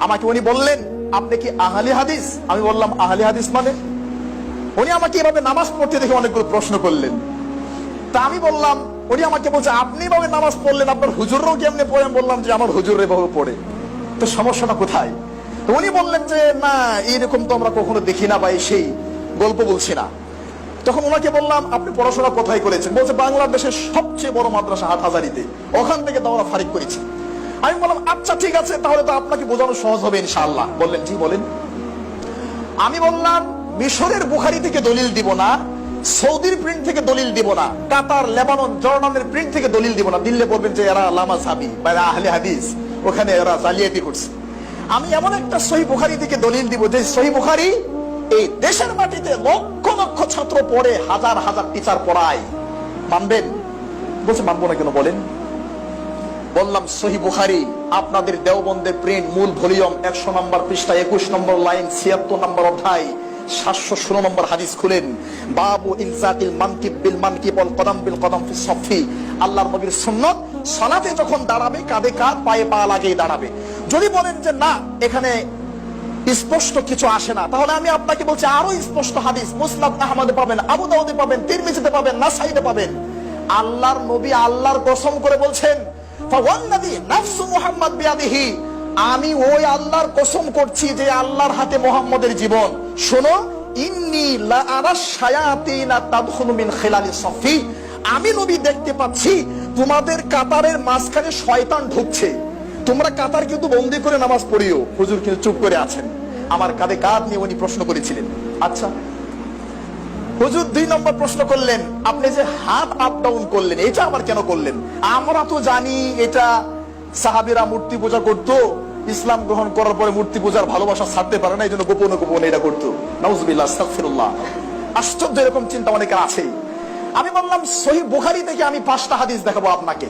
আমাকে উনি বললেন, আপনি কি আহলি হাদিস? আমি বললাম, আহলি হাদিস মানে? উনি আমাকে এভাবে নামাজ পড়তে দেখে অনেকগুলো প্রশ্ন করলেন। তা আমি বললাম, উনি আমাকে বলছে, আপনি ভাবে নামাজ পড়লেন, আপনার হুজুররাও কেমনে পড়ে? আমি বললাম, যে আমার হুজুর এভাবে পড়ে। তো সমস্যাটা কোথায়? তো উনি বললেন যে, না এইরকম তো আমরা কখনো দেখি না বা সেই গল্প বলছি না। তখন ওনাকে বললাম, আপনি পড়াশোনা কোথায় করেছেন? বলছে, বাংলাদেশের সবচেয়ে বড় মাদ্রাসা হাট হাজারিতে ওখান থেকে আমরা ফারিক করেছি। আমি বললাম আচ্ছা ঠিক আছে, তাহলে তো আপনাকে বোঝানো সহজ হবে ইনশাআল্লাহ। বললেন, জি, বলেন। আমি বললাম, মিশরের বুখারি থেকে দলিল দিব না, সৌদির প্রিন্ট থেকে দলিল দিব না, কাতার, লেবানন, জর্ডানের প্রিন্ট থেকে দলিল দিব না। দিল্লে বলবেন যে, এরা লামা সাবি বা আহলে হাদিস, ওখানে এরা জালিয়াতি করছে। আমি এমন একটা সহি বুখারি থেকে দলিল দিব যে, সহি বুখারি এই দেশের মাটিতে লক্ষ লক্ষ ছাত্র পড়ে, হাজার হাজার টিচার পড়ায়। মানবেন? বলছে, মানবো না কেন? বলেন। বললাম, সহি বুখারি, আপনাদের দেওবন্দের প্রিন্ট মূল ভলিউম একশো নম্বর পৃষ্ঠা, একুশ নম্বর লাইন, ছিয়াত্তর নম্বর অধ্যায়, সাতশো ষোলো নম্বর হাদিস খুলেন। বাবু ইনসাকিল মানকিব বিল মানকিব অল কদম বিল কদম ফি সফি আল্লাহর নবীর সুন্নত, সালাতে যখন দাঁড়াবে, কাঁধে কাঁধ, পায়ে পা লাগিয়ে দাঁড়াবে। যদি বলেন যে, না, এখানে স্পষ্ট কিছু আসে না, তাহলে আমি আপনাকে বলছি, আরও স্পষ্ট হাদিস, মুসনাদ আহমদে পাবেন, আবু দাউদে পাবেন, তিরমিজিতে পাবেন, নাসাইতে পাবেন। আল্লাহর নবী আল্লাহর কসম করে বলছেন আমি ওই আল্লাহর কসম করছি যে আল্লাহর হাতে মোহাম্মদের জীবন। শোনো আমি নবী দেখতে পাচ্ছি, তোমাদের কাতারের মাঝখানে শয়তান ঢুকছে। তোমরা কাতার কিন্তু বন্দি করে নামাজ পড়িও। হুজুর কিন্তু চুপ করে আছেন। আমার কাঁধে কাঁধ নিয়ে উনি প্রশ্ন করেছিলেন। আচ্ছা হুজুর দুই নম্বর প্রশ্ন করলেন, আপনি যে হাত আপ ডাউন করলেন, এটা আবার কেন করলেন? আমরা তো জানি এটা সাহাবিরা মূর্তি পূজা করতো, ইসলাম গ্রহণ করার পরে মূর্তি পূজার ভালোবাসা ছাড়তে পারে না এই জন্য গোপনে গোপনে এটা করতো। আস্তাগফিরুল্লাহ। আশ্চর্য এরকম চিন্তা অনেকের আছে আমি বললাম সহি বুখারি থেকে আমি পাঁচটা হাদিস দেখাবো আপনাকে।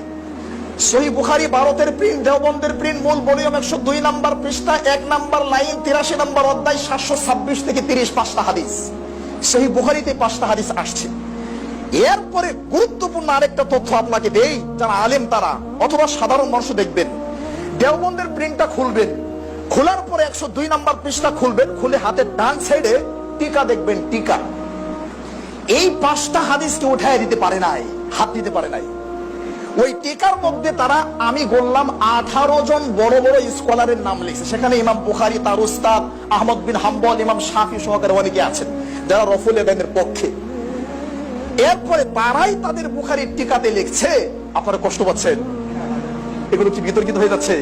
সহি বুখারি ভারতের প্রিন্ট, দেওবন্দের প্রিন্ট, মূল ভলিউম একশো দুই নাম্বার পৃষ্ঠা, এক নাম্বার লাইন, তিরাশি নাম্বার অধ্যায়, সাতশো ছাব্বিশ থেকে তিরিশ, পাঁচটা হাদিস। সহি বুখারিতে পাঁচটা হাদিস আসছে। এরপরে গুরুত্বপূর্ণ আরেকটা তথ্য আপনাকে দেই, যারা আলেম তারা, অথবা সাধারণ মানুষ দেখবেন। দেওবন্দের প্রিন্টটা খুলবেন। খোলার পরে একশো দুই নাম্বার পৃষ্ঠা খুলবেন, খুলে হাতের ডান সাইডে টিকা দেখবেন, টিকা। এই পাঁচটা হাদিসকে উঠায় দিতে পারে নাই, হাত দিতে পারে নাই। ওই টিকার মধ্যে তারা, আমি বললাম, আঠারো জন বড় বড় স্কলারের নাম লিখছে। সেখানে ইমাম বুখারি, তার উস্তাদ আহমদ বিন হাম্বল, ইমাম শাফি সহকারে অনেকে আছেন। যারা রফুল এদানের পক্ষে। এরপরে তারাই তাদের বুখারির টিকাতে লিখছে, আপনারা কষ্ট পাচ্ছেন। এগুলো কি বিতর্কিত হয়ে যাচ্ছে?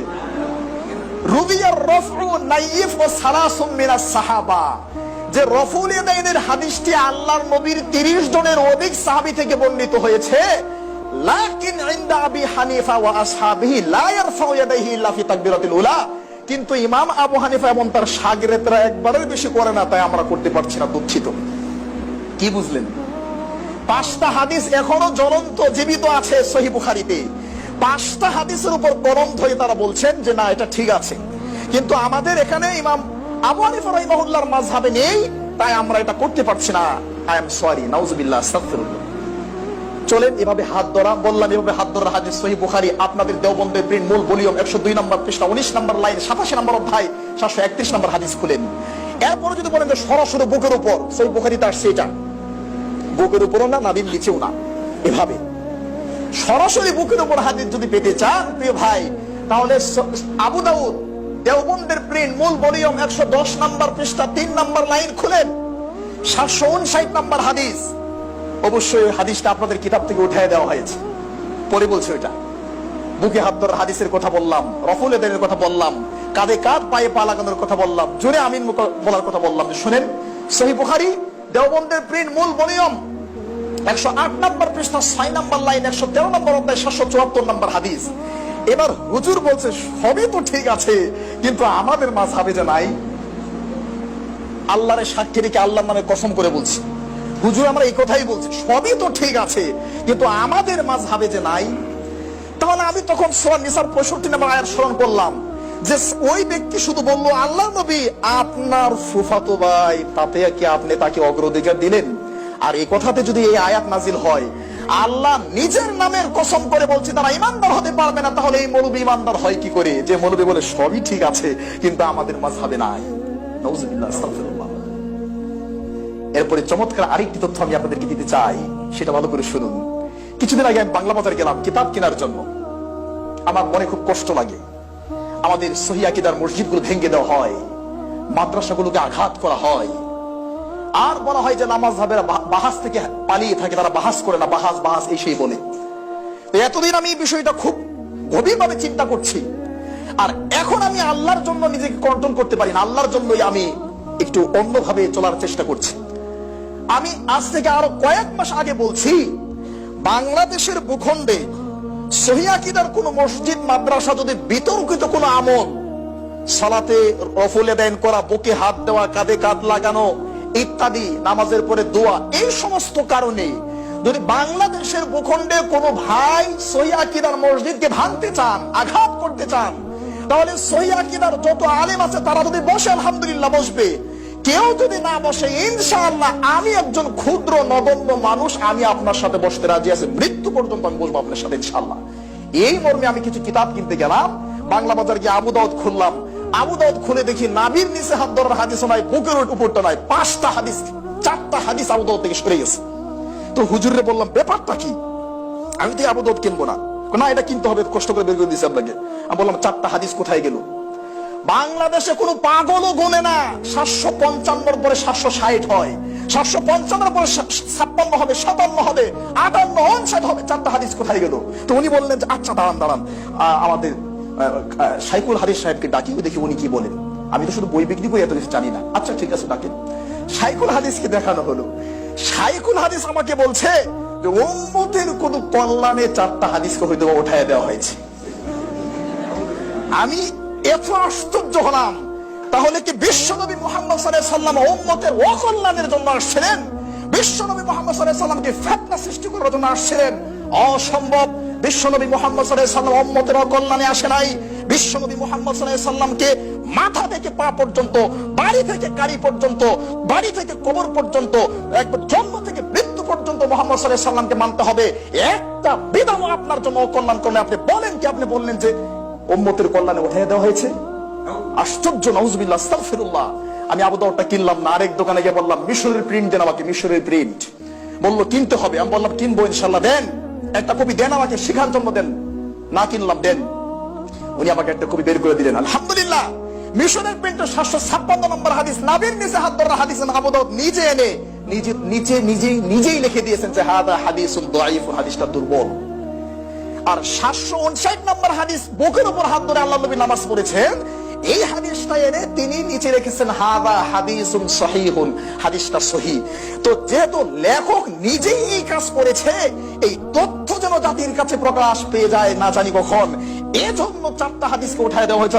যে রফুল হাদিসটি আল্লাহর নবীর 30 জনের অধিক সাহাবী থেকে বর্ণিত হয়েছে, লাকিন ইনদা আবি হানিফা ওয়া আসহাবিহি লা ইয়ারফাউ ইয়াদাইহি ইল্লা ফি তাকবীরাতিল উলা। কিন্তু ইমাম আবু হানিফা এবং তার শাগিরতরা একবারের বেশি করে না, তাই আমরা করতে পারছি না, দুঃখিত। কি বুঝলেন? পাঁচটা হাদিস এখনও জ্বলন্ত, জীবিত আছে সহি বুখারিতে। পাঁচটা হাদিসের উপর গরম ধরে তারা বলছেন যে, না, এটা ঠিক আছে। কিন্তু আমাদের এখানে ইমাম আবু হানিফা রাহিমাহুল্লাহর মাযহাবে নেই, তাই আমরা এটা করতে পারছি না। আই এম সরি, নাউজুবিল্লাহ, আস্তাগফিরুল্লাহ। চলেন, এভাবে হাত ধরা, বললাম এভাবে হাত ধরা হাদিস সহি বুখারী, আপনাদের দেওবন্দের প্রিন্ট মূল ভলিউম 102 নম্বর পৃষ্ঠা 19 নম্বর লাইন 87 নম্বর অধ্যায় 731 নম্বর হাদিস খুলেন। এরপরে যদি বলেন যে সরাসরি বুকের উপর, সহি বুখারীতে আসছে এটা। বুকের উপরও না নাবির নিচেও না। এভাবে। সরাসরি বুকের উপর হাদিস যদি পেতে চান, প্রিয় ভাই, তাহলে আবু দাউদ দেওবন্দের প্রিন্ট মূল ভলিউম একশো দশ নম্বর পৃষ্ঠা, তিন নম্বর লাইন খুলেন। সাতশো উনষাট নম্বর হাদিস। অবশ্যই ওই হাদিসটা আপনাদের কিতাব থেকে উঠায় দেওয়া হয়েছে। পরে বলছে ওইটা। বুকে হাত ধরার হাদিসের কথা বললাম, রফুল এদের কথা বললাম, কাঁধে কাঁধ, পায়ে পা লাগানোর কথা বললাম, জোরে আমিন বলার কথা বললাম। শুনেন, সহি বুখারি, দেওবন্দের প্রিন্ট মূল ভলিউম একশো আট নম্বর পৃষ্ঠা, ছয় নম্বর লাইন একশো তেরো নম্বর অধ্যায়, সাতশো চুয়াত্তর নম্বর হাদিস। এবার হুজুর বলছে, সবই তো ঠিক আছে, কিন্তু আমাদের মাঝহাবে যে নাই, আল্লাহরে সাক্ষী রেখে আল্লাহর নামে কসম করে বলছি। হুজুর আমরা এই কথাই বলছি, সবই তো ঠিক আছে, কিন্তু আমাদের মাঝহাবে যে নাই, তাহলে আমি তখন সোয়া নিসার পঁয়ষট্টি নম্বর আয়াত স্মরণ করলাম, যে ওই ব্যক্তি শুধু বলল আল্লাহ নবী, আপনার ফুফাতো ভাই তাতে কি আপনি তাকে অগ্রাধিকার দিলেন। আর এই কথাতে যদি এই আয়াত নাজিল হয়, আল্লাহ নিজের নামের কসম করে বলছে, তারা ইমানদার হতে পারবে না, তাহলে এই মৌলবী ইমানদার হয় কি করে? যে মৌলবী বলে, সবই ঠিক আছে, কিন্তু আমাদের মাঝহাবে নাই। আস্তাগফিরুল্লাহ। এরপরে চমৎকার আরেকটি তথ্য আমি আপনাদেরকে দিতে চাই, সেটা ভালো করে শুনুন। কিছুদিন আগে আমি বাংলা বাজার গেলাম, কিতাব কেনার জন্য। আমার মনে খুব কষ্ট লাগে। আমাদের সহিয়াকিদার মসজিদগুলো ভেঙে দেওয়া হয়, মাদ্রাসাগুলোকে আঘাত করা হয়। আর বলা হয় যে নামাজ হাবেরা বাহাস থেকে পালিয়ে থাকে, তারা বাহাস করে না, বাহাস বাহাস, এই সেই বলে। এতদিন আমি এই বিষয়টা খুব গভীরভাবে চিন্তা করছি। আর এখন আমি আল্লাহর জন্য নিজেকে কন্ট্রোল করতে পারি না, আল্লাহর জন্যই আমি একটু অন্যভাবে চলার চেষ্টা করছি। আমি আজ থেকে আরও কয়েক মাস আগে বলছি, বাংলাদেশের ভূখণ্ডে সহিয়াকিদার কোন মসজিদ, মাদ্রাসা যদি বিতর্কিত কোন আমল, সালাতে রফুলে দেন করা, বুকে হাত দেওয়া, কাঁধে কাঁধ লাগানো ইত্যাদি, নামাজের পরে দোয়া, এই সমস্ত কারণে যদি বাংলাদেশের ভূখণ্ডে কোনো ভাই সহিয়াকিদার মসজিদকে ভাঙতে চান, আঘাত করতে চান, তাহলে সহিয়াকিদার যত আলেম আছে, তারা যদি বসে, আলহামদুলিল্লাহ, বসবে। কেউ যদি না বসে, ইনশাআল্লাহ আমি একজন ক্ষুদ্র, নগণ্য মানুষ, আমি আপনার সাথে বসতে রাজি আছি। মৃত্যু পর্যন্ত আমি বসবো আপনার সাথে, ইনশাআল্লাহ। এই মর্মে আমি কিছু কিতাব কিনতে গেলাম, বাংলা বাজার গিয়ে আবু দাউদ খুললাম। আবু দাউদ খুলে দেখি নাবির নিচে হাত ধরার হাদিস নয় বুকের উপরটা নয় পাঁচটা হাদিস, চারটা হাদিস আবু দাউদ থেকে সরে গেছে। তো হুজুরে বললাম, ব্যাপারটা কি? আমি তো আবু দাউদ কিনবো না। না, এটা কিনতে হবে, কষ্ট করে বের করে দিয়েছি আপনাকে। আমি বললাম, চারটা হাদিস কোথায় গেল? বাংলাদেশে কোনো পাগলও গোনে না। সাতশো পঞ্চান্নর পরে সাতশো ষাট হয়। সাতশো পঞ্চান্নর পরে ছাপ্পান্ন হবে, সাতান্ন হবে, আটান্ন অনষাট হবে। চারটা হাদিস কোথায় গেল? তো উনি বললেন যে আচ্ছা দাঁড়ান দাঁড়ান। আমাদের সাইকুল হাদিস সাহেবকে ডাকি দেখি উনি কি বলেন। আমি তো শুধু বই বিক্রি করে, এত কিছু জানি না। আচ্ছা ঠিক আছে, ডাকেন। সাইকুল হাদিসকে দেখানো হলো। সাইকুল হাদিস আমাকে বলছে যে, উম্মতের কোন কল্যাণে চারটা হাদিসকে হয়তো উঠায় দেওয়া হয়েছে। আমি এত আশ্চর্য হলাম। তাহলে কি বিশ্বনবী মোহাম্মদ উম্মতের অকল্যাণের জন্য আসছিলেন? বিশ্বনবী মোহাম্মদ সাল্লামকে ফেতনা সৃষ্টি করার জন্য আসছিলেন? অসম্ভব। বিশ্বনবী মোহাম্মদ সাল্লাম উম্মতের অকল্যাণে আসে নাই। বিশ্বনবী মোহাম্মদ সাল্লামকে মাথা থেকে পা পর্যন্ত, বাড়ি থেকে গাড়ি পর্যন্ত, বাড়ি থেকে কবর পর্যন্ত, একবার জন্ম থেকে মৃত্যু পর্যন্ত মোহাম্মদ সাল্লাহ সাল্লামকে মানতে হবে। একটা বিধান আপনার জন্য অকল্যাণ করলে আপনি বলেন কি? আপনি বললেন যে উম্মতের কল্যাণে উঠাই দেওয়া হয়েছে। আশ্চর্য নজবিল্লাহ আস্তাগফিরুল্লাহ। আমি আবু কিনলাম না, আরেক দোকানে গিয়ে বললাম, মিশরের প্রিন্ট দেন আমাকে, মিশরের প্রিন্ট বলল, কিনতে হবে। আমি বললাম, কিনবো ইনশাল্লাহ দেন। একটা কপি দেন আমাকে, শিখার জন্য দেন। না কিনলাম, দেন। উনি আমাকে একটা কপি বের করে দিলেন। আলহামদুলিল্লাহ, মিশরের প্রিন্ট সাতশো ছাপ্পান্ন নম্বর হাদিস, নাবির নিচে হাত ধরা হাদিস আবু নিজে এনে, নিজে নিচে নিজেই নিজেই লিখে দিয়েছেন যে, হাদা হাদিস হাদিসটা দুর্বল। আর সাতশো উনষাট নম্বর হাদিস বুকের উপর হাত ধরে আল্লাহ নবী নামাজ পড়েছেন। এই হাদিসটা এনে তিনি নিচে রেখেছেন, হাদা হাদিসুন সহিহুন হাদিসটা সহি। তো যেহেতু লেখক নিজেই এই কাজ করেছে, এই তথ্য যেন জাতির কাছে প্রকাশ পেয়ে যায়, না জানি কখন, এজন্য চারটা হাদিসকে উঠায় দেওয়া হয়েছে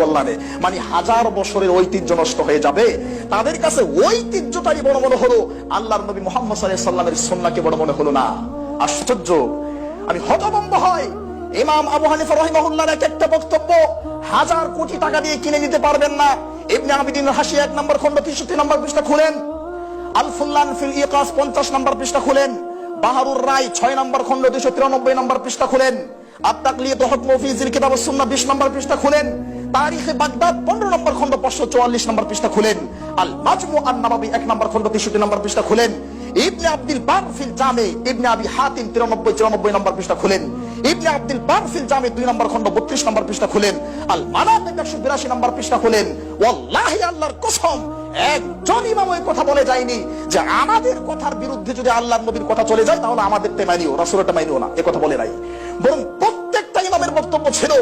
কল্যাণে। মানে হাজার বছরের ঐতিহ্য নষ্ট হয়ে যাবে। তাদের কাছে ঐতিহ্যটাই বড় মনে হলো, আল্লাহর নবী মোহাম্মদ সাল্লামের সুন্নাহকে বড় মনে হলো না। আশ্চর্য! আমি হতভম্ব হয় ইমাম আবু হানিফা রহিমাহুল্লাহর এক একটা বক্তব্য, হাজার কোটি টাকা দিয়ে কিনে নিতে পারবেন না। ইবনে আবিদিন হাসি এক নম্বর খন্ড তেষট্টি নম্বর পৃষ্ঠা খুলেন। আল ফুল্লান ফিল ইকাস পঞ্চাশ নম্বর পৃষ্ঠা খুলেন। বাহারুর রায় ছয় নম্বর খন্ড দুশো তিরানব্বই নম্বর পৃষ্ঠা খুলেন। আত্মাকলিয়ত হুকম ফি জিল কিতাব সুন্নাহ 20 নম্বর পৃষ্ঠা খুলেন। তারিখে বাগদাদ 15 নম্বর খন্ড 544 নম্বর পৃষ্ঠা খুলেন। আল মাজমু আন নবাবী 1 নম্বর খন্ড 63 নম্বর পৃষ্ঠা খুলেন। ইবনে আব্দুল বার ফিল জামে, ইবনে আবি হাতিম 93 94 নম্বর পৃষ্ঠা খুলেন। ইবনে আব্দুল বার ফিল জামে 2 নম্বর খন্ড 32 নম্বর পৃষ্ঠা খুলেন। আল মানাতিক 182 নম্বর পৃষ্ঠা খুলেন। ওয়াল্লাহি আল্লাহর কসম, একজন ইমাম ওই কথা বলে যায়নি যে আমাদের কথার বিরুদ্ধে যদি আল্লাহর নবীর কথা চলে যায়, তাহলে আমাদের তে মানিও রাসূলটা মানিও না, এ কথা বলে নাই। বরং ইমামের বক্তব্য ছিল,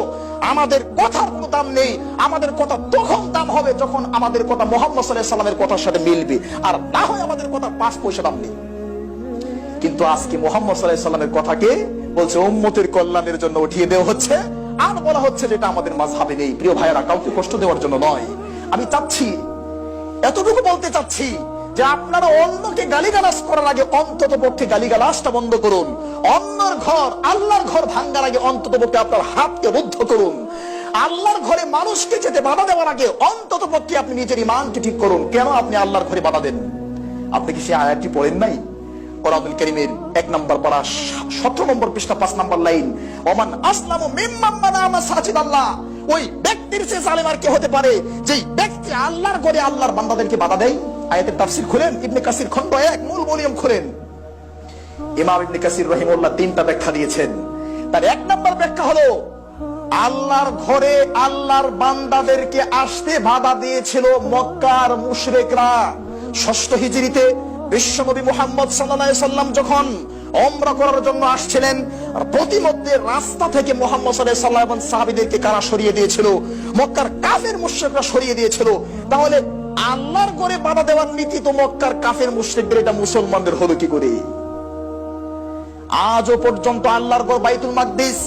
আমাদের কথার কোনো দাম নেই, আমাদের কথা তখন দাম হবে যখন আমাদের কথা মোহাম্মদ সাল্লামের কথার সাথে মিলবে। আর না হয় আমাদের কথা পাঁচ পয়সা দাম নেই। কিন্তু আজকে মোহাম্মদ সাল্লামের কথাকে বলছে, উম্মতের কল্যাণের জন্য উঠিয়ে দেওয়া হচ্ছে। আর বলা হচ্ছে যেটা আমাদের মাঝহাবে নেই। প্রিয় ভাইয়েরা, কাউকে কষ্ট দেওয়ার জন্য নয়। আমি চাচ্ছি, এতটুকু বলতে চাচ্ছি যে আপনারা অন্যকে গালিগালাজ করার আগে অন্তত পক্ষে গালিগালাজটা বন্ধ করুন। অন্যর ঘর, আল্লাহর ঘর ভাঙ্গার আগে অন্তত পক্ষে আপনার হাতকে রুদ্ধ করুন। আল্লাহর ঘরে মানুষকে যেতে বাধা দেওয়ার আগে অন্তত পক্ষে আপনি নিজের ইমানকে ঠিক করুন। কেন আপনি আল্লাহর ঘরে বাধা দেন? আপনি কি সে আয়াতটি পড়েন নাই? কোরআনুল কারীমের এক নম্বর পারা সতেরো নম্বর পৃষ্ঠা, পাঁচ নম্বর লাইন, ওমান আসলামু আল্লাহ ওই ব্যক্তির সে জালেম আর কে হতে পারে? যেই ব্যক্তি আল্লাহর ঘরে আল্লাহর বান্দাদেরকে বাধা দেয়? আয়াতের তাফসীর খুলেন, ইবনে কাসির খণ্ড এক, মূল ভলিউম খুলেন। ইমাম ইবনে কাসির রহিমুল্লাহ তিনটা ব্যাখ্যা দিয়েছেন। তার এক নম্বর ব্যাখ্যা হলো, আল্লাহর ঘরে আল্লাহর বান্দাদেরকে আসতে বাধা দিয়েছিল মক্কার মুশরিকরা। ষষ্ঠ হিজরিতে বিশ্বনবী মুহাম্মদ সাল্লাল্লাহু আলাইহি সাল্লাম যখন ওমরা করার জন্য আসছিলেন, প্রতিমধ্যে রাস্তা থেকে মুহাম্মদ সাল্লাল্লাহু আলাইহি সাল্লাম এবং সাহাবীদেরকে কারা সরিয়ে দিয়েছিল? মক্কার কাফের মুশরিকরা সরিয়ে দিয়েছিল। তাহলে আল্লাহর করে বাধা দেওয়ার নীতি তো মক্কার কাফের মুশরিকদের, এটা মুসলমানদের হলো কি করে? আজও পর্যন্ত আল্লাহর ঘর বাইতুল মাকদিস,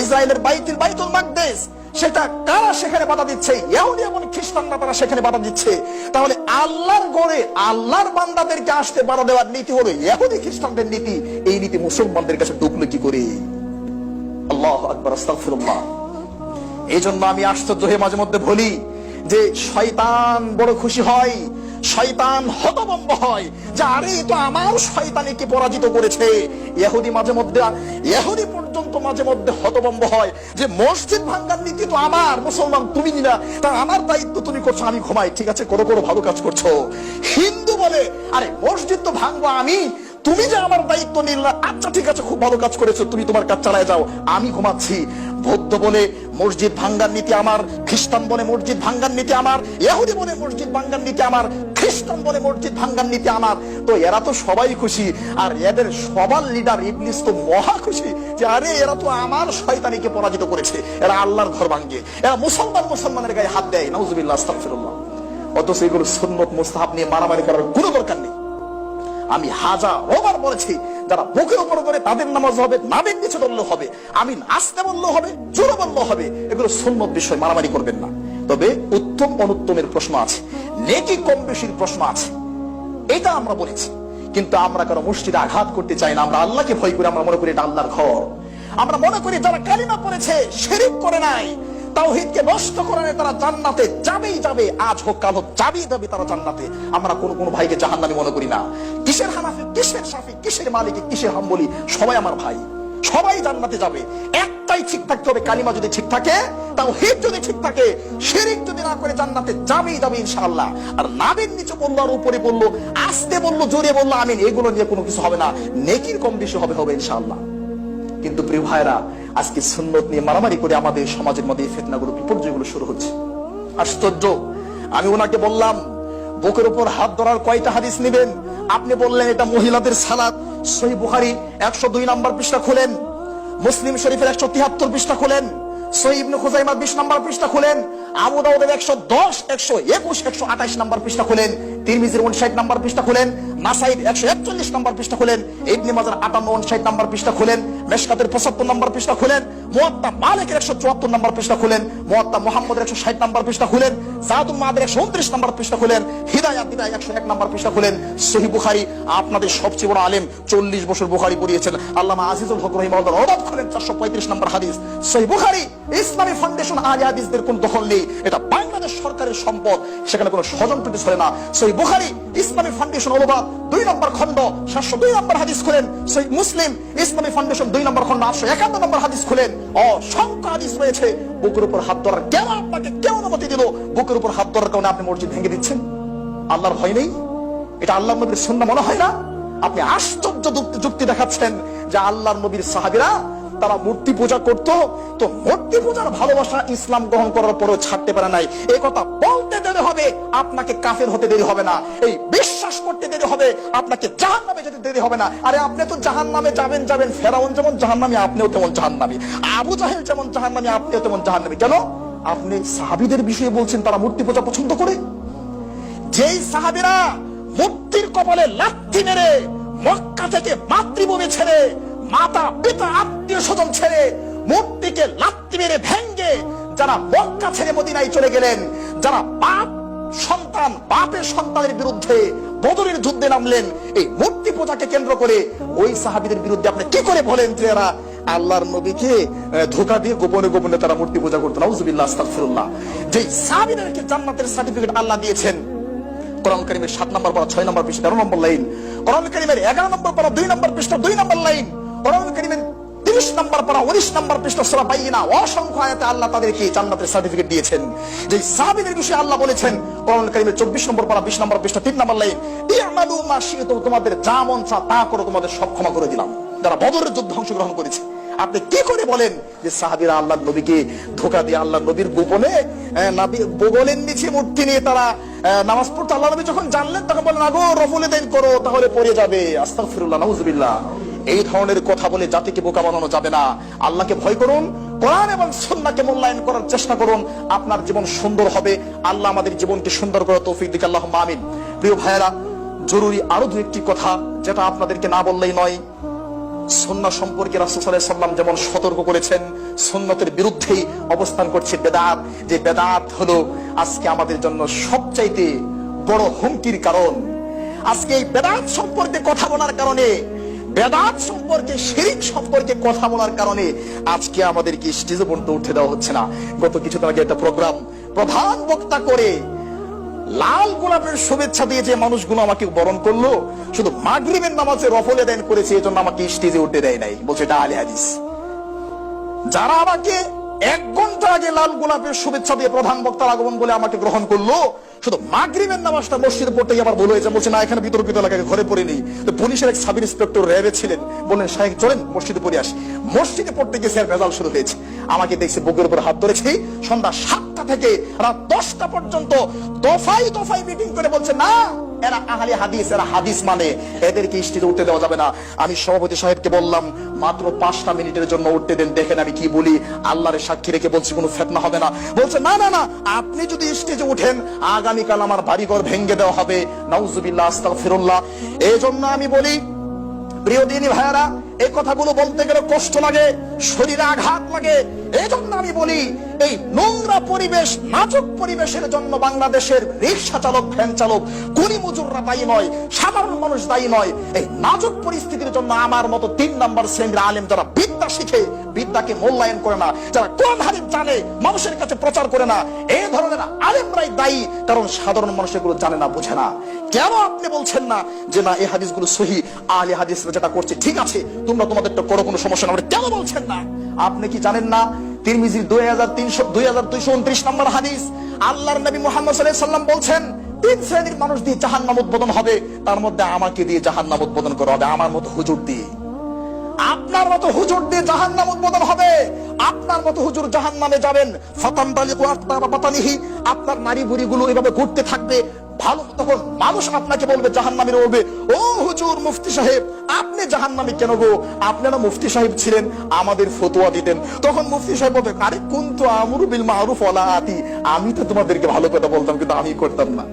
ইসরায়েলের বাইতুল বাইতুল মাকদিস, সেটা কারা সেখানে বাধা দিচ্ছে? ইহুদি এবং খ্রিস্টানরা তারা সেখানে বাধা দিচ্ছে। তাহলে আল্লাহর ঘরে আল্লাহর বান্দাদেরকে আসতে বাধা দেওয়ার নীতি হলো ইহুদি খ্রিস্টানদের নীতি, এই নীতি মুসলমানদের কাছে ঢুকলো কি করে? আল্লাহ আকবার, আস্তাগফিরুল্লাহ। এই জন্য আমি আশ্চর্য হয়ে মাঝে মধ্যে বলি যে শয়তান বড় খুশি হয়, শয়তান হতভম্ব হয়। যে আরে তো আমার শয়তানিকে পরাজিত করেছে। ইহুদি মাঝে মধ্যে, ইহুদি পর্যন্ত মাঝে মধ্যে হতভম্ব হয় যে, মসজিদ ভাঙ্গার নীতি তো আমার, মুসলমান তুমি নিলা, তা আমার দায়িত্ব তুমি করছ, আমি ঘুমাই। ঠিক আছে, করো করো, ভালো কাজ করছ। হিন্দু বলে, আরে, মসজিদ তো ভাঙবো আমি, তুমি যে আমার দায়িত্ব নিলে আচ্ছা ঠিক আছে, খুব ভালো কাজ করেছ, তুমি তোমার কাজ চালায় যাও, আমি ঘুমাচ্ছি। বৌদ্ধ বলে মসজিদ ভাঙ্গার নীতি আমার, খ্রিস্টান বলে মসজিদ ভাঙ্গার নীতি আমার ইহুদি বলে মসজিদ ভাঙ্গার নীতি আমার, খ্রিস্টান বলে মসজিদ ভাঙ্গার নীতি আমার। তো এরা তো সবাই খুশি, আর এদের সবার লিডার ইবলিস তো মহা খুশি যে আরে এরা তো আমার শয়তানিকে পরাজিত করেছে। এরা আল্লাহর ঘর ভাঙ্গে। এরা মুসলমান মুসলমানের গায়ে হাত দেয়। নাউজুবিল্লাহ, আস্তাগফিরুল্লাহ। অথচ এগুলো সুন্নত মুস্তাহাব নিয়ে মারামারি করার কোনো দরকার নেই। আমি হাজার ওবার বলেছি যারা বুকের উপর করে তাদের নামাজ হবে নামের নিচে বললেও হবে আমি আসতে বললেও হবে, জোরে বললেও হবে, এগুলো সুন্নত বিষয়, মারামারি করবেন না। তবে উত্তম অনুত্তমের প্রশ্ন আছে, নেকি কম বেশির প্রশ্ন আছে, এটা আমরা বলেছি। কিন্তু আমরা কারও মুষ্টিতে আঘাত করতে চাই না, আমরা আল্লাহকে ভয় করি, আমরা মনে করি এটা আল্লাহর ঘর। আমরা মনে করি যারা কালিমা পড়েছে, শিরিক করে নাই তাওহীদকে নষ্ট তারা জান্নাতে যাবেই যাবে। আজ হোক, কাল হোক, যাবেই যাবে তারা জান্নাতে। আমরা কোন কোন ভাইকে মনে করি না। কিসের হানাফি, কিসের সাফি কিসের মালিক, কিসের সবাই আমার ভাই। সবাই জান্নাতে যাবে। একটাই ঠিক থাকতে হবে, কালিমা যদি ঠিক থাকে তাও যদি ঠিক থাকে, শিরিক যদি না করে জান্নাতে যাবেই যাবে ইনশাআল্লাহ। আর নাবির নিচে বলল আর উপরে বলল, আসতে বলল, জোরে বলল, আমিন। এগুলো নিয়ে কোনো কিছু হবে না। নেকির কম বেশি হবে হবে ইনশাআল্লাহ। কিন্তু প্রিয় ভাইরা আজকে সুন্নত নিয়ে মারামারি করে আমাদের সমাজের মধ্যে এই ফেতনাগুলো, বিপর্যয়গুলো শুরু হচ্ছে। আশ্চর্য আমি ওনাকে বললাম, বুকের উপর হাত ধরার কয়টা হাদিস নেবেন? আপনি বললেন এটা মহিলাদের সালাদ সহি বুখারি একশো দুই নম্বর পৃষ্ঠা খোলেন, মুসলিম শরীফের একশো তিয়াত্তর পৃষ্ঠা খোলেন, সহি ইবনে খুজাইমা বিশ নম্বর পৃষ্ঠা খুলেন, আবু দাউদের একশো দশ, একশো একুশ, একশো আঠাশ নম্বর পৃষ্ঠা খুলেন, তিরমিজির উনষাট নম্বর পৃষ্ঠা খুলেন নাসাইদ একশো একচল্লিশ নম্বর পৃষ্ঠা খুলেন, ইবনে মাজার আটান্ন উনষাট নম্বর পৃষ্ঠা খুলেন, মেশকাতের পঁচাত্তর নম্বর পৃষ্ঠা খুলেন, মুয়াত্তা মালিকের একশো চুয়াত্তর নম্বর পৃষ্ঠা খুলেন, মুয়াত্তা মোহাম্মদের একশো ষাট নম্বর পৃষ্ঠা খুলেন জাদুল মাদের একশো উনত্রিশ নম্বর পৃষ্ঠা খুলেন একশো এক নম্বর পৃষ্ঠা খুলেন। সহি বুখারি আপনাদের সবচেয়ে বড় আলেম চল্লিশ বছর বুখারি পড়িয়েছেন। আল্লামা আজিজুল হক রহিম অবাদ খুলেন চারশো পঁয়ত্রিশ নম্বর হাদিস। বুখারি ইসলামী ফাউন্ডেশন আলী হাদিসদের কোন দখল নেই, এটা বাংলাদেশ সরকারের সম্পদ, সেখানে কোনো স্বজন প্রীতি চলে না। সহি বুখারি, ইসলামী ফাউন্ডেশন অনুবাদ, দুই নম্বর খণ্ড, সাতশো দুই নম্বর হাদিস খুলেন। সহি মুসলিম, ইসলামী ফাউন্ডেশন দুই নম্বর খণ্ড, আটশো একান্ন নম্বর হাদিস খুলেন। অসংখ্য হাদিস রয়েছে। বুকের উপর হাত ধরার কেন আপনাকে কেউ অনুমতি দিল? বুকের উপর হাত ধরার কারণে আপনি মসজিদ ভেঙে দিচ্ছেন। আল্লাহর ভয় নেই। এটা আল্লাহ নবীর সুন্নাহ মনে হয় না? আপনি আশ্চর্য যুক্তি- যুক্তি দেখাচ্ছেন যে আল্লাহর নবীর সাহাবীরা তারা মূর্তি পূজা করত, তো মূর্তি পূজার ভালোবাসা ইসলাম গ্রহণ করার পরেও ছাড়তে পারে নাই। এই কথা বলতে দেরি হবে, আপনাকে কাফের হতে দেরি হবে না। এই বিশ্বাস করতে দেরি হবে, আপনাকে জাহান নামে যেতে দেরি হবে না। আরে আপনি তো জাহান নামে যাবেন যাবেন। ফেরাউন যেমন জাহান নামে আপনিও তেমন জাহান নামে আবু জাহেল যেমন জাহান নামে আপনিও তেমন জাহান নামে কেন? আপনি সাহাবিদের বিষয়ে বলছেন, তারা মূর্তি পূজা পছন্দ করে? যেই সাহাবিরা মূর্তির কপালে লাথি মেরে মক্কা থেকে মাতৃভূমি ছেড়ে মাতা, পিতা, আত্মীয় স্বজন ছেড়ে মূর্তিকে লাত্তি মেরে ভেঙ্গে যারা মক্কা ছেড়ে মদিনায় চলে গেলেন, যারা বাপ সন্তান, বাপের সন্তানের বিরুদ্ধে বদরের যুদ্ধে নামলেন, এই মূর্তি পূজাকে কেন্দ্র করে ওই সাহাবিদের বিরুদ্ধে আপনি কি করে বলেন যে এরা আল্লাহর নবীকে ধোকা দিয়ে গোপনে গোপনে তারা মূর্তি পূজা করতো নাউজুবিল্লাহ, আস্তাগফিরুল্লাহ। যে সাহাবিদেরকে জান্নাতের সার্টিফিকেট আল্লাহ দিয়েছেন, কোরআন করিমের সাত নম্বর পারা ছয় নম্বর পৃষ্ঠা তেরো নম্বর লাইন, কোরআন করিমের এগারো নম্বর পারা দুই নম্বর পৃষ্ঠা দুই নম্বর লাইন কোরআন করিমের তিরিশ নম্বর পারা উনিশ নম্বর পৃষ্ঠা অসংখ্য আয়াতে আল্লাহ তাদেরকে জান্নাতের সার্টিফিকেট দিয়েছেন। যে বিষয়ে আল্লাহ বলেছেন কোরআন কারীমের 24 নম্বর পারা 20 নম্বর পৃষ্ঠা 3 নম্বর লাইন ইয়ামালু তোমাদের যা মন তা করো, তোমাদের সব ক্ষমা করে দিলাম। যারা বদরের অংশগ্রহণ করেছে, আপনি কি করে বলেন যে সাহাবীরা আল্লাহ নবীকে ধোকা দিয়ে আল্লাহ নবীর গোপনে বগলের নিচে মূর্তি নিয়ে তারা নামাজ পড়তে? আল্লাহ নবী যখন জানলেন, তখন বলেন আগো রফুলে দেন করো, তাহলে পড়ে যাবে। আস্তাগফিরুল্লাহ, নাউজুবিল্লাহ। এই ধরনের কথা বলে জাতিকে বোকা বানানো যাবে না। আল্লাহকে ভয় করুন, কোরআন এবং সুন্নাহকে মূল্যায়ন করার চেষ্টা করুন, আপনার জীবন সুন্দর হবে। আল্লাহ আমাদের জীবনকে সুন্দর করে তৌফিক দিকে আল্লাহ আমিন। প্রিয় ভাইয়েরা, জরুরি আরও দু একটি কথা, যেটা আপনাদেরকে না বললেই নয়। সন্না সম্পর্কে রাসূল সাল্লাল্লাহু আলাইহি সাল্লাম যেমন সতর্ক করেছেন, সুন্নতের বিরুদ্ধেই অবস্থান করছে বেদাত। যে বেদাত হলো আজকে আমাদের জন্য সবচাইতে বড় হুমকির কারণ। আজকে এই বেদাত সম্পর্কে কথা বলার কারণে বেদাত সম্পর্কে, শিরিক সম্পর্কে কথা বলার কারণে আজকে আমাদেরকে স্টেজে পর্যন্ত উঠে দেওয়া হচ্ছে না। গত কিছুদিন আগে একটা প্রোগ্রাম প্রধান বক্তা করে লাল গোলাপের শুভেচ্ছা দিয়ে যে মানুষগুলো আমাকে বরণ করল, শুধু মাগরিবের নামাজে রফলে দেন করেছে, এজন্য আমাকে স্টেজে উঠে দেয় নাই, বলছে এটা আলী হাদিস। যারা আমাকে এক ঘণ্টা আগে লাল গোলাপের শুভেচ্ছা দিয়ে প্রধান বক্তার আগমন বলে আমাকে গ্রহণ করল শুধু মাগরিবের নামাজটা মসজিদে পড়তে আবার বলে হয়েছে। বলছে, না, এখানে বিতর্কিত এলাকায় ঘরে পড়ে নেই তো পুলিশের এক সাব ইন্সপেক্টর র্যাবে ছিলেন। বললেন সাহেব চলেন, মসজিদে পড়ে আসি। মসজিদে পড়তে গিয়ে স্যার ভেজাল শুরু হয়েছে। আমাকে দেখছে বুকের উপর হাত ধরেছি। সন্ধ্যা সাতটা থেকে রাত দশটা পর্যন্ত দফাই দফাই মিটিং করে বলছে, না এরা আহলে হাদিস, এরা হাদিস মানে। এদেরকে স্টেজে উঠতে দেওয়া যাবে না। আমি সভাপতি সাহেবকে বললাম, মাত্র পাঁচটা মিনিটের জন্য উঠতে দেন, দেখেন আমি কি বলি। আল্লাহরের সাক্ষী রেখে বলছি, কোনো ফেতনা হবে না। বলছে, না না না, আপনি যদি স্টেজে উঠেন, আগামীকাল আমার বাড়িঘর ভেঙে দেওয়া হবে। নাউজুবিল্লাহ, আস্তাগফিরুল্লাহ। এই জন্য আমি বলি, প্রিয় দিনী ভাইয়ারা এই কথাগুলো বলতে গেলে কষ্ট লাগে, শরীরে আঘাত লাগে। আমি বলি, এই নোংরা পরিবেশ, নাজুক পরিবেশের জন্য বাংলাদেশের রিক্সা চালক, ভ্যান চালক মজুররা দায়ী নয়, সাধারণ মানুষ দায়ী নয়। এই নাজুক পরিস্থিতির জন্য আমার মতো তিন নাম্বার শ্রেণির আলেম যারা বিদ্যা শিখে, বিদ্যাকে মূল্যায়ন করে না, যারা হাদিস জানে, মানুষের কাছে প্রচার করে না ধরনের আলেমরাই দায়ী, কারণ সাধারণ মানুষ এগুলো জানে না, বোঝে না। কেন আপনি বলছেন না যে, না, এই হাদিসগুলো সহি আহলে হাদিসরা যেটা করছে, ঠিক আছে, তোমরা তোমাদেরটা করো কোনো সমস্যা না কেন বলছেন না? আপনি কি জানেন না তিরমিজির দুই হাজার তিনশো, দুই হাজার দুইশো উনত্রিশ নম্বর হাদিস। আল্লাহর নবী মোহাম্মদ সাল্লাম বলছেন, তিন শ্রেণির মানুষ দিয়ে জাহান্নাম উদ্বোধন হবে, তার মধ্যে আমাকে দিয়ে জাহান্নাম উদ্বোধন করা হবে, আমার মতো হুজুর দিয়ে। আপনার মতো হুজুর দিয়ে জাহান্নাম উদ্বোধন হবে, আপনার মতো হুজুর জাহান নামে যাবেন আপনার নারী এভাবে ঘুরতে থাকবে ভালো তখন মানুষ আপনাকে বলবে জাহান নামের বলবে ও হুজুর মুফতি সাহেব, আপনি জাহান নামী কেন গো? আপনারা মুফতি সাহেব ছিলেন, আমাদের ফতোয়া দিতেন। তখন মুফতি সাহেব বলবে আরে কোন তো আমরু বিল মাহরুফ ওলা আতি? আমি তো তোমাদেরকে ভালো কথা বলতাম, কিন্তু আমি করতাম না।